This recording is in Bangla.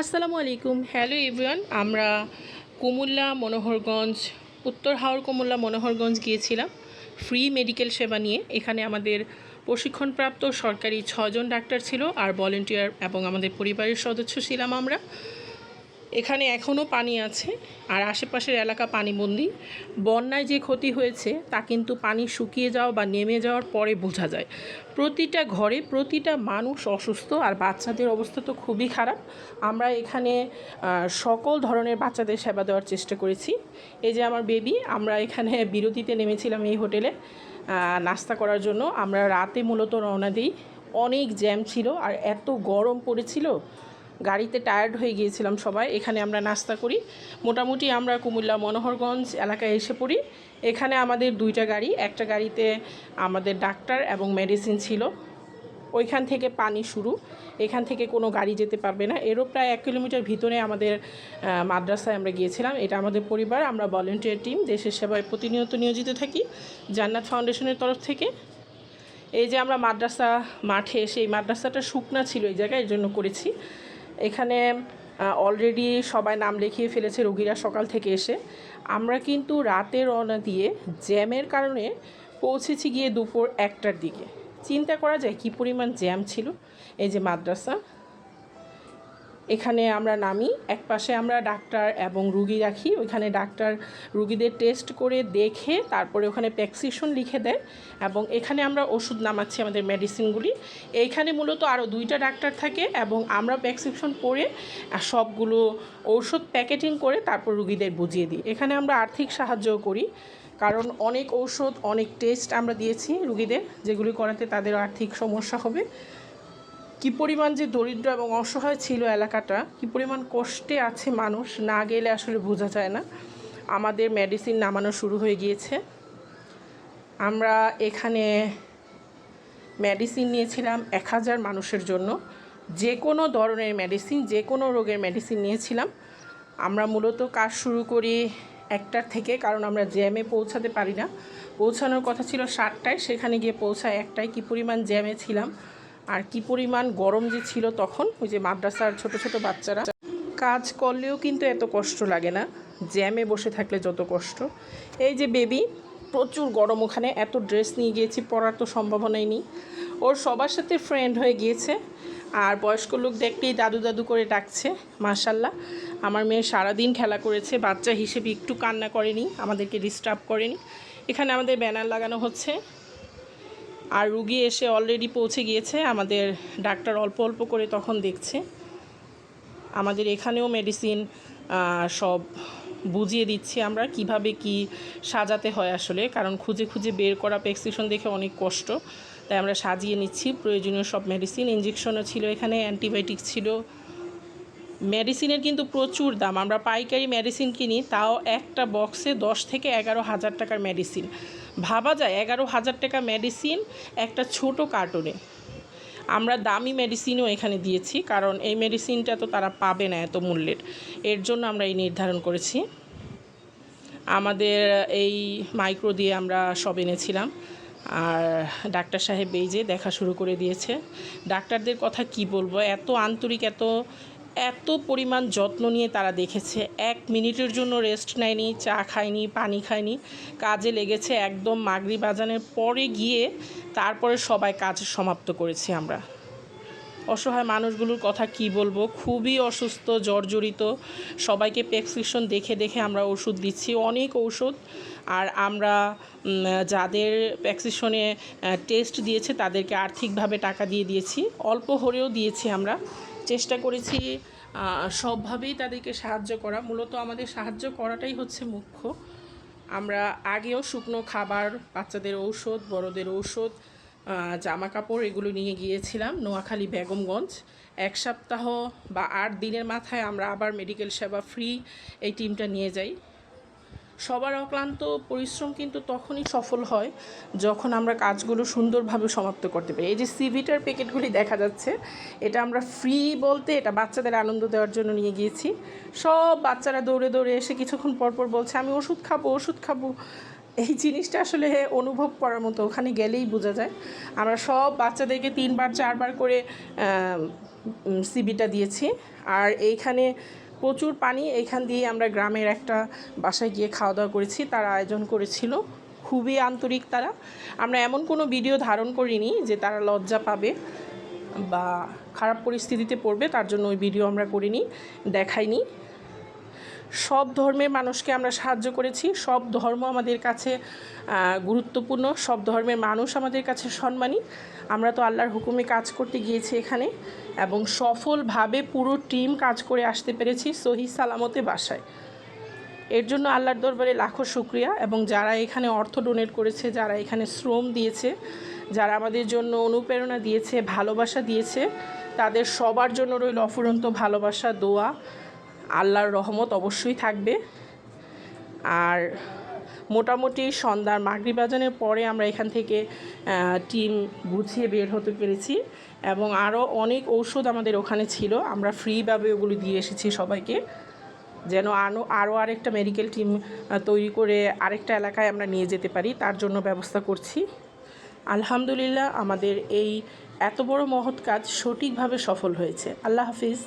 আসসালামু আলাইকুম। হ্যালো এভরিওয়ান, আমরা কুমুল্লা মনোহরগঞ্জ, উত্তর হাওড় কুমুল্লা মনোহরগঞ্জ গিয়েছিলাম ফ্রি মেডিকেল সেবা নিয়ে। এখানে আমাদের প্রশিক্ষণপ্রাপ্ত সরকারি ছজন ডাক্তার ছিল, আর ভলেন্টিয়ার এবং আমাদের পরিবারের সদস্য ছিলাম আমরা। এখানে এখনও পানি আছে আর আশেপাশের এলাকা পানিবন্দি। বন্যায় যে ক্ষতি হয়েছে, তা কিন্তু পানি শুকিয়ে যাওয়া বা নেমে যাওয়ার পরে বোঝা যায়। প্রতিটা ঘরে প্রতিটা মানুষ অসুস্থ আর বাচ্চাদের অবস্থা তো খুবই খারাপ। আমরা এখানে সকল ধরনের বাচ্চাদের সেবা দেওয়ার চেষ্টা করেছি। এই যে আমার বেবি আমরা এখানে বিরতিতে নেমেছিলাম এই হোটেলে। নাস্তা করার জন্য। আমরা রাতে মূলত রওনা দিই। অনেক জ্যাম ছিল আর এত গরম পড়েছিল গাড়িতে টায়ার্ড হয়ে গিয়েছিলাম সবাই, এখানে আমরা নাস্তা করি। মোটামুটি আমরা কুমিল্লা মনোহরগঞ্জ এলাকায় এসে পড়ি। এখানে আমাদের দুইটা গাড়ি, একটা গাড়িতে আমাদের ডাক্তার এবং মেডিসিন ছিল। ওইখান থেকে পানি শুরু। এখান থেকে কোনো গাড়ি যেতে পারবে না। এরও প্রায় এক কিলোমিটার ভিতরে আমাদের মাদ্রাসায় আমরা গিয়েছিলাম। এটা আমাদের পরিবার, আমরা ভলেন্টিয়ার টিম দেশের সেবায় প্রতিনিয়ত নিয়োজিত থাকি জান্নাত ফাউন্ডেশনের তরফ থেকে। এই যে আমরা মাদ্রাসা মাঠে এসে, এই মাদ্রাসাটা শুকনা ছিল এই জায়গায়, এর জন্য করেছি। এখানে অলরেডি সবাই নাম লিখিয়ে ফেলেছে রোগীরা সকাল থেকে এসে। আমরা কিন্তু রাতে রওনা দিয়ে জ্যামের কারণে পৌঁছেছি গিয়ে দুপুর একটার দিকে। চিন্তা করা যায় কি পরিমাণ জ্যাম ছিল? এই যে মাদ্রাসা। এখানে আমরা নামি, এক পাশে আমরা ডাক্তার এবং রুগী রাখি। ওইখানে ডাক্তার রুগীদের টেস্ট করে দেখে তারপরে ওখানে প্যাক্সিশন লিখে দেয় এবং এখানে আমরা ওষুধ নামাচ্ছি আমাদের মেডিসিনগুলি এইখানে মূলত আরও দুইটা ডাক্তার থাকে এবং আমরা প্যাক্সিশন পরে সবগুলো ঔষধ প্যাকেটিং করে তারপর রুগীদের বুঝিয়ে দিই। এখানে আমরা আর্থিক সাহায্যও করি, কারণ অনেক ঔষধ, অনেক টেস্ট আমরা দিয়েছি রুগীদের, যেগুলি করাতে তাদের আর্থিক সমস্যা হবে। কি পরিমাণ যে দরিদ্র এবং অসহায় ছিল এলাকাটা, কি পরিমাণ কষ্টে আছে মানুষ, না গেলে আসলে বোঝা যায় না। আমাদের মেডিসিন নামানো শুরু হয়ে গিয়েছে। আমরা এখানে মেডিসিন নিয়েছিলাম এক হাজার মানুষের জন্য। যে কোনো ধরনের মেডিসিন যে কোনো রোগের মেডিসিন নিয়েছিলাম। আমরা মূলত কাজ শুরু করি একটার থেকে, কারণ আমরা জ্যামে পৌঁছাতে পারি না। পৌঁছানোর কথা ছিল সাতটায়, সেখানে গিয়ে পৌঁছায় একটায়। কি পরিমাণ জ্যামে ছিলাম আর কি পরিমাণ গরম যে ছিল তখন, ওই যে মাদ্রাসার ছোট ছোট বাচ্চারা, কাজ করলেও কিন্তু এত কষ্ট লাগে না। জ্যামে বসে থাকলে যত কষ্ট। এই যে বেবি প্রচুর গরম ওখানে, এত ড্রেস নিয়ে গিয়েছি, পরার তো সম্ভাবনাই নেই। ওর সবার সাথে ফ্রেন্ড হয়ে গিয়েছে, আর বয়স্ক লোক দেখলেই দাদু দাদু করে ডাকছে মাশাল্লাহ আমার মেয়ে সারাদিন খেলা করেছে, বাচ্চা হিসেবে একটু কান্না করেনি, আমাদেরকে ডিস্টার্ব করেনি। এখানে আমাদের ব্যানার লাগানো হচ্ছে আর রুগী এসে অলরেডি পৌঁছে গিয়েছে, আমাদের ডাক্তার অল্প অল্প করে তখন দেখছে। আমাদের এখানেও মেডিসিন সব বুঝিয়ে দিচ্ছি আমরা কীভাবে কি সাজাতে হয় আসলে, কারণ খুঁজে খুঁজে বের করা প্রেসক্রিপশন দেখে অনেক কষ্ট। তাই আমরা সাজিয়ে নিচ্ছি, প্রয়োজনীয় সব মেডিসিন ইঞ্জেকশনও ছিল এখানে অ্যান্টিবায়োটিক ছিল। মেডিসিনের কিন্তু প্রচুর দাম। আমরা পাইকারি মেডিসিন কিনি, তাও একটা বক্সে দশ থেকে এগারো হাজার টাকার মেডিসিন। ভাবা যায়, এগারো হাজার টাকা মেডিসিন একটা ছোট কার্টুনে। আমরা দামি মেডিসিনও এখানে দিয়েছি, কারণ এই মেডিসিনটা তো তারা পাবে না এত মূল্যের। এর জন্য আমরা এই নির্ধারণ করেছি। আমাদের এই মাইক্রো দিয়ে আমরা সব এনেছিলাম। আর ডাক্তার সাহেব এই যে দেখা শুরু করে দিয়েছে। ডাক্তারদের কথা কি বলব? এত আন্তরিক, এত এত পরিমাণ যত্ন নিয়ে তারা দেখেছে। এক মিনিটের জন্য রেস্ট নেয়নি, চা খায়নি, পানি খায়নি, কাজে লেগেছে একদম মাগরি বাজানের পরে গিয়ে তারপরে সবাই কাজ সমাপ্ত করেছি আমরা। অসহায় মানুষগুলোর কথা কি বলব? খুবই অসুস্থ, জর্জরিত। সবাইকে প্রেসক্রিপশন দেখে দেখে আমরা ওষুধ দিচ্ছি, অনেক ঔষধ। আর আমরা যাদের প্রেসক্রিপশনে টেস্ট দিয়েছে তাদেরকে আর্থিকভাবে টাকা দিয়ে দিয়েছি। অল্প হলেও দিয়েছি আমরা। চেষ্টা করেছি সবভাবেই তাদেরকে সাহায্য করা। মূলত আমাদের সাহায্য করাটাই হচ্ছে মুখ্য। আমরা আগেও শুকনো খাবার, বাচ্চাদের ঔষধ, বড়দের ঔষধ জামা কাপড় এগুলো নিয়ে গিয়েছিলাম নোয়াখালী বেগমগঞ্জ। এক সপ্তাহ বা আট দিনের মাথায় আমরা আবার মেডিকেল সেবা ফ্রি এই টিমটা নিয়ে যাই। সবার অক্লান্ত পরিশ্রম কিন্তু তখনই সফল হয় যখন আমরা কাজগুলো সুন্দরভাবে সমাপ্ত করতে পারি। এই যে সিভিটার প্যাকেটগুলি দেখা যাচ্ছে, এটা আমরা ফ্রি বলতে এটা বাচ্চাদের আনন্দ দেওয়ার জন্য নিয়ে গিয়েছি। সব বাচ্চারা দৌড়ে দৌড়ে এসে কিছুক্ষণ পর পর বলছে, আমি ওষুধ খাব ওষুধ খাব। এই জিনিসটা আসলে অনুভব করার মতো ওখানে গেলেই বোঝা যায়। আমরা সব বাচ্চাদেরকে তিনবার, চারবার করে সিবিটা দিয়েছি। আর এইখানে প্রচুর পানি। এইখান দিয়ে আমরা গ্রামের একটা বাসায় গিয়ে খাওয়া দাওয়া করেছি। তারা আয়োজন করেছিল। খুবই আন্তরিক তারা। আমরা এমন কোনো ভিডিও ধারণ করিনি যে তারা লজ্জা পাবে বা খারাপ পরিস্থিতিতে পড়বে। তার জন্য ওই ভিডিও আমরা করিনি, দেখাইনি। সব ধর্মের মানুষকে আমরা সাহায্য করেছি, সব ধর্ম আমাদের কাছে গুরুত্বপূর্ণ, সব ধর্মের মানুষ আমাদের কাছে সম্মানী। আমরা তো আল্লাহর হুকুমে কাজ করতে গিয়েছি এখানে এবং সফলভাবে পুরো টিম কাজ করে আসতে পেরেছি সহি সালামতে বাসায়। এর জন্য আল্লাহর দরবারে লাখো শুক্রিয়া এবং যারা এখানে অর্থ ডোনেট করেছে, যারা এখানে শ্রম দিয়েছে, যারা আমাদের জন্য অনুপ্রেরণা দিয়েছে, ভালোবাসা দিয়েছে, তাদের সবার জন্য রইল অফুরন্ত ভালোবাসা, দোয়া। আল্লাহর রহমত অবশ্যই থাকবে। আর মোটামুটি সন্ধ্যার মাগরিব আজানের পরে আমরা এখান থেকে টিম গুছিয়ে বের হতে পেরেছি এবং আরও অনেক ঔষধ আমাদের ওখানে ছিল। আমরা ফ্রিভাবে ওগুলো দিয়ে এসেছি সবাইকে। যেন আরও আরও আরেকটা মেডিকেল টিম তৈরি করে আরেকটা এলাকায় আমরা নিয়ে যেতে পারি, তার জন্য ব্যবস্থা করছি। আলহামদুলিল্লাহ আমাদের এই এত বড় মহৎ কাজ সঠিকভাবে সফল হয়েছে। আল্লাহ হাফিজ।